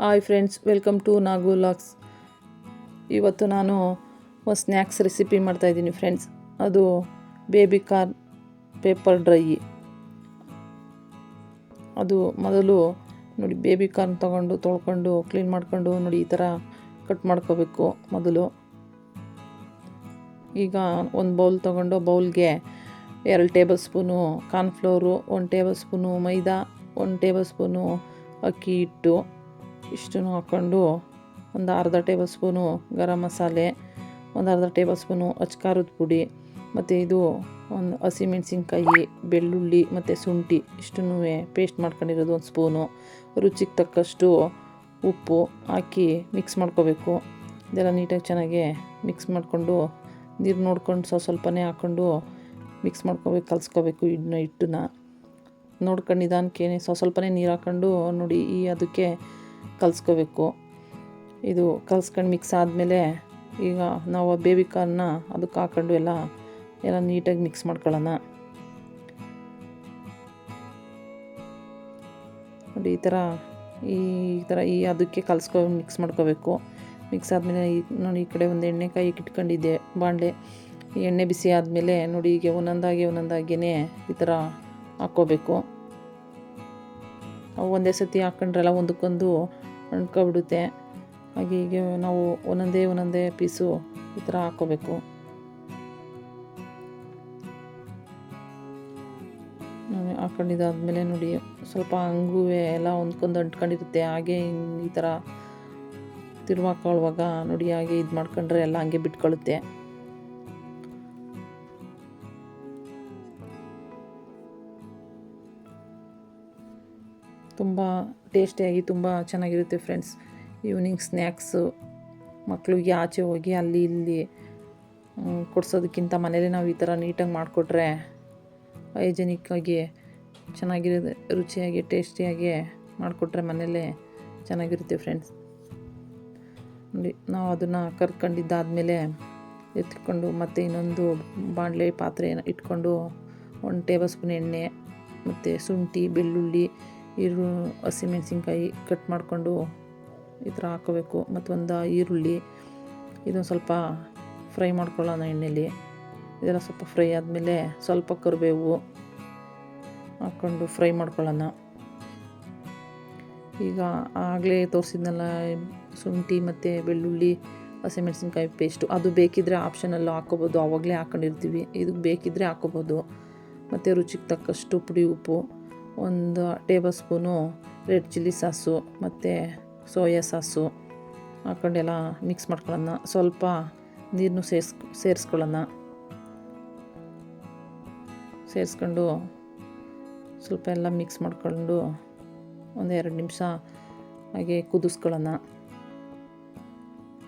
Hi friends, welcome to Nagu looks ಇವತ್ತು ನಾನು ಒಂದು ಸ್ನ್ಯಾಕ್ಸ್ ರೆಸಿಪಿ ಮಾಡ್ತಾಯಿದ್ದೀನಿ ಫ್ರೆಂಡ್ಸ್. ಅದು ಬೇಬಿ ಕಾರ್ನ್ ಪೇಪರ್ ಡ್ರೈ. ಅದು ಮೊದಲು ನೋಡಿ, ಬೇಬಿ ಕಾರ್ನ್ ತೊಗೊಂಡು, ತೊಳ್ಕೊಂಡು, ಕ್ಲೀನ್ ಮಾಡ್ಕೊಂಡು ನೋಡಿ, ಈ ಥರ ಕಟ್ ಮಾಡ್ಕೋಬೇಕು ಮೊದಲು. ಈಗ ಒಂದು ಬೌಲ್ ತೊಗೊಂಡು ಬೌಲ್ಗೆ ಎರಡು ಟೇಬಲ್ ಸ್ಪೂನು ಕಾರ್ನ್ಫ್ಲೋರು, ಒಂದು ಟೇಬಲ್ ಸ್ಪೂನು ಮೈದಾ, ಒಂದು ಟೇಬಲ್ ಸ್ಪೂನು ಅಕ್ಕಿ ಹಿಟ್ಟು. ಇಷ್ಟನ್ನು ಹಾಕ್ಕೊಂಡು ಒಂದು ಅರ್ಧ ಟೇಬಲ್ ಸ್ಪೂನು ಗರಂ ಮಸಾಲೆ, ಒಂದು ಅರ್ಧ ಟೇಬಲ್ ಸ್ಪೂನು ಅಚ್ಕಾರದ ಪುಡಿ ಮತ್ತು ಇದು ಒಂದು ಹಸಿಮೆಣ್ಸಿನ್ಕಾಯಿ ಬೆಳ್ಳುಳ್ಳಿ ಮತ್ತು ಶುಂಠಿ ಇಷ್ಟನ್ನು ಪೇಸ್ಟ್ ಮಾಡ್ಕೊಂಡಿರೋದು ಒಂದು ಸ್ಪೂನು. ರುಚಿಗೆ ತಕ್ಕಷ್ಟು ಉಪ್ಪು ಹಾಕಿ ಮಿಕ್ಸ್ ಮಾಡ್ಕೋಬೇಕು. ಇದೆಲ್ಲ ನೀಟಾಗಿ ಚೆನ್ನಾಗಿ ಮಿಕ್ಸ್ ಮಾಡಿಕೊಂಡು ನೀರು ನೋಡ್ಕೊಂಡು ಸ್ವಲ್ಪ ಸ್ವಲ್ಪನೇ ಹಾಕ್ಕೊಂಡು ಮಿಕ್ಸ್ ಮಾಡ್ಕೋಬೇಕು, ಕಲಿಸ್ಕೋಬೇಕು ಇದನ್ನ ಹಿಟ್ಟನ್ನ. ನೋಡ್ಕೊಂಡು ನಿಧಾನಕ್ಕೆ ಸ್ವಲ್ಪ ಸ್ವಲ್ಪನೇ ನೀರು ಹಾಕ್ಕೊಂಡು ನೋಡಿ ಈ ಅದಕ್ಕೆ ಕಲಿಸ್ಕೋಬೇಕು. ಇದು ಕಲ್ಸ್ಕೊಂಡು ಮಿಕ್ಸ್ ಆದಮೇಲೆ ಈಗ ನಾವು ಬೇಬಿ ಕಾರ್ನ ಅದಕ್ಕೆ ಹಾಕ್ಕೊಂಡು ಎಲ್ಲ ಎಲ್ಲ ನೀಟಾಗಿ ಮಿಕ್ಸ್ ಮಾಡ್ಕೊಳ್ಳೋಣ. ನೋಡಿ, ಈ ಥರ ಈ ಥರ ಈ ಅದಕ್ಕೆ ಕಲಿಸ್ಕೊ ಮಿಕ್ಸ್ ಮಾಡ್ಕೋಬೇಕು. ಮಿಕ್ಸ್ ಆದಮೇಲೆ ಈ, ನೋಡಿ, ಈ ಕಡೆ ಒಂದು ಎಣ್ಣೆಕಾಯಿ ಇಟ್ಕೊಂಡಿದ್ದೆ ಈ ಎಣ್ಣೆ ಬಿಸಿ ಆದಮೇಲೆ ನೋಡಿ ಈಗ ಒಂದೊಂದಾಗಿ, ಒಂದೊಂದಾಗಿಯೇ ಈ ಥರ ಹಾಕ್ಕೋಬೇಕು. ಒಂದೇ ಸತಿ ಹಾಕ್ಕೊಂಡ್ರಲ್ಲ ಒಂದಕ್ಕೊಂದು ಅಂಟ್ಕೊಬಿಡುತ್ತೆ ಹಾಗೆ ಹೀಗೆ ನಾವು ಒಂದೊಂದೇ ಒಂದೊಂದೇ ಪೀಸು ಈ ಥರ ಹಾಕ್ಕೋಬೇಕು. ಹಾಕೊಂಡಿದ್ದಾದ್ಮೇಲೆ ನೋಡಿ, ಸ್ವಲ್ಪ ಹಂಗೂ ಎಲ್ಲ ಹೊಂದ್ಕೊಂಡು ಅಂಟ್ಕೊಂಡಿರುತ್ತೆ. ಹಾಗೆ ಈ ಥರ ತಿರುವಾಕೊಳ್ಳುವಾಗ ನೋಡಿ, ಹಾಗೆ ಇದು ಮಾಡ್ಕೊಂಡ್ರೆ ಎಲ್ಲ ಹಂಗೆ ಬಿಟ್ಕೊಳ್ಳುತ್ತೆ ತುಂಬ ಟೇಸ್ಟಿಯಾಗಿ ತುಂಬ ಚೆನ್ನಾಗಿರುತ್ತೆ ಫ್ರೆಂಡ್ಸ್ ಈವ್ನಿಂಗ್ ಸ್ನ್ಯಾಕ್ಸು ಮಕ್ಕಳಿಗೆ ಆಚೆ ಹೋಗಿ ಅಲ್ಲಿ ಇಲ್ಲಿ ಕೊಡ್ಸೋದಕ್ಕಿಂತ ಮನೇಲಿ ನಾವು ಈ ಥರ ನೀಟಾಗಿ ಮಾಡಿಕೊಟ್ರೆ ಹೈಜೆನಿಕ್ಕಾಗಿ ಚೆನ್ನಾಗಿರೋದು, ರುಚಿಯಾಗಿ ಟೇಸ್ಟಿಯಾಗಿ ಮಾಡಿಕೊಟ್ರೆ ಮನೇಲೇ ಚೆನ್ನಾಗಿರುತ್ತೆ ಫ್ರೆಂಡ್ಸ್ ನೋಡಿ, ನಾವು ಅದನ್ನು ಕರ್ಕೊಂಡಿದ್ದಾದಮೇಲೆ ಎತ್ಕೊಂಡು ಮತ್ತು ಇನ್ನೊಂದು ಬಾಣಲೆ ಪಾತ್ರೆ ಇಟ್ಕೊಂಡು ಒಂದು ಟೇಬಲ್ ಸ್ಪೂನ್ ಎಣ್ಣೆ ಮತ್ತು ಶುಂಠಿ, ಬೆಳ್ಳುಳ್ಳಿ ಈರು ಹಸಿಮೆಣ್ಸಿನ್ಕಾಯಿ ಕಟ್ ಮಾಡಿಕೊಂಡು ಈ ಥರ ಹಾಕೋಬೇಕು. ಮತ್ತು ಒಂದು ಈರುಳ್ಳಿ, ಇದೊಂದು ಸ್ವಲ್ಪ ಫ್ರೈ ಮಾಡ್ಕೊಳ್ಳೋಣ ಎಣ್ಣೆಲಿ. ಇದೆಲ್ಲ ಸ್ವಲ್ಪ ಫ್ರೈ ಆದಮೇಲೆ ಸ್ವಲ್ಪ ಕರಿಬೇವು ಹಾಕ್ಕೊಂಡು ಫ್ರೈ ಮಾಡ್ಕೊಳ್ಳೋಣ. ಈಗ ಆಗಲೇ ತೋರಿಸಿದ್ನಲ್ಲ, ಶುಂಠಿ ಮತ್ತು ಬೆಳ್ಳುಳ್ಳಿ, ಹಸಿಮೆಣ್ಸಿನ್ಕಾಯಿ ಪೇಸ್ಟು ಅದು ಬೇಕಿದ್ದರೆ ಆಪ್ಷನಲ್ಲೂ ಹಾಕ್ಕೋಬೋದು. ಆವಾಗಲೇ ಹಾಕ್ಕೊಂಡಿರ್ತೀವಿ ಇದಕ್ಕೆ ಬೇಕಿದ್ದರೆ ಹಾಕ್ಕೋಬೋದು. ಮತ್ತು ರುಚಿಗೆ ತಕ್ಕಷ್ಟು ಪುಡಿ, ಉಪ್ಪು. ಒಂದು tablespoon red chilli sauce ಮತ್ತು ಸೋಯಾ ಸಾಸು ಹಾಕ್ಕೊಂಡೆಲ್ಲ ಮಿಕ್ಸ್ ಮಾಡ್ಕೊಳ್ಳೋಣ. ಸ್ವಲ್ಪ ನೀರನ್ನು ಸೇರ್ಸ್, ಸೇರಿಸ್ಕೊಳ್ಳೋಣ. ಸೇರಿಸ್ಕೊಂಡು ಸ್ವಲ್ಪ ಎಲ್ಲ ಮಿಕ್ಸ್ ಮಾಡ್ಕೊಂಡು ಒಂದು ಎರಡು ನಿಮಿಷ ಹಾಗೆ ಕುದಿಸ್ಕೊಳ್ಳೋಣ.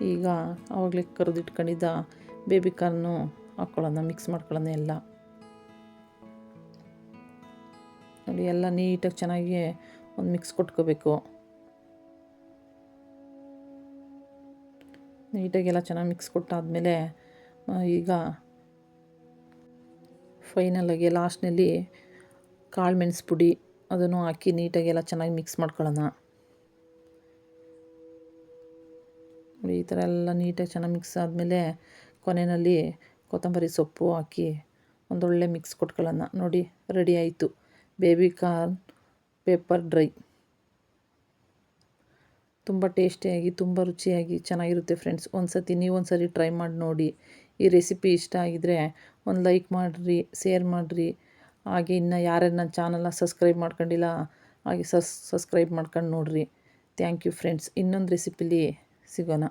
ಈಗ ಆವಾಗಲೇ ಕರೆದಿಟ್ಕೊಂಡಿದ್ದ ಬೇಬಿ ಕಾರ್ನು ಹಾಕ್ಕೊಳ್ಳೋಣ ಮಿಕ್ಸ್ ಮಾಡ್ಕೊಳ್ಳೋಣ ಎಲ್ಲ. ನೋಡಿ ಎಲ್ಲ ನೀಟಾಗಿ ಚೆನ್ನಾಗಿ ಒಂದು ಮಿಕ್ಸ್ ಕೊಟ್ಕೋಬೇಕು. ನೀಟಾಗಿ ಎಲ್ಲ ಚೆನ್ನಾಗಿ ಮಿಕ್ಸ್ ಕೊಟ್ಟಾದಮೇಲೆ ಈಗ ಫೈನಲಾಗಿ ಲಾಸ್ಟ್ನಲ್ಲಿ ಕಾಳು ಮೆಣಸು ಪುಡಿ ಅದನ್ನು ಹಾಕಿ ನೀಟಾಗಿ ಎಲ್ಲ ಚೆನ್ನಾಗಿ ಮಿಕ್ಸ್ ಮಾಡ್ಕೊಳ್ಳೋಣ. ಈ ಥರ ಎಲ್ಲ ನೀಟಾಗಿ ಚೆನ್ನಾಗಿ ಮಿಕ್ಸ್ ಆದಮೇಲೆ ಕೊನೆಯಲ್ಲಿ ಕೊತ್ತಂಬರಿ ಸೊಪ್ಪು ಹಾಕಿ ಒಂದೊಳ್ಳೆ ಮಿಕ್ಸ್ ಕೊಟ್ಕೊಳ್ಳೋಣ. ನೋಡಿ, ರೆಡಿ ಆಯಿತು. Baby corn pepper dry. ತುಂಬ ಟೇಸ್ಟಿಯಾಗಿ, ತುಂಬ ರುಚಿಯಾಗಿ ಚೆನ್ನಾಗಿರುತ್ತೆ ಫ್ರೆಂಡ್ಸ್. ಒಂದು ಸತಿ ನೀವು ಒಂದು ಸರಿ ಟ್ರೈ ಮಾಡಿ ನೋಡಿ. ಈ ರೆಸಿಪಿ ಇಷ್ಟ ಆಗಿದರೆ ಒಂದು ಲೈಕ್ ಮಾಡಿರಿ, ಶೇರ್ ಮಾಡಿರಿ. ಹಾಗೆ ಇನ್ನು ಯಾರ್ಯಾರು ನನ್ನ ಚಾನಲ್ನ ಸಬ್ಸ್ಕ್ರೈಬ್ ಮಾಡ್ಕೊಂಡಿಲ್ಲ, ಹಾಗೆ ಸಸ್, ಸಬ್ಸ್ಕ್ರೈಬ್ ಮಾಡ್ಕೊಂಡು ನೋಡಿರಿ. Thank you friends. ಇನ್ನೊಂದು ರೆಸಿಪಿಲಿ ಸಿಗೋಣ.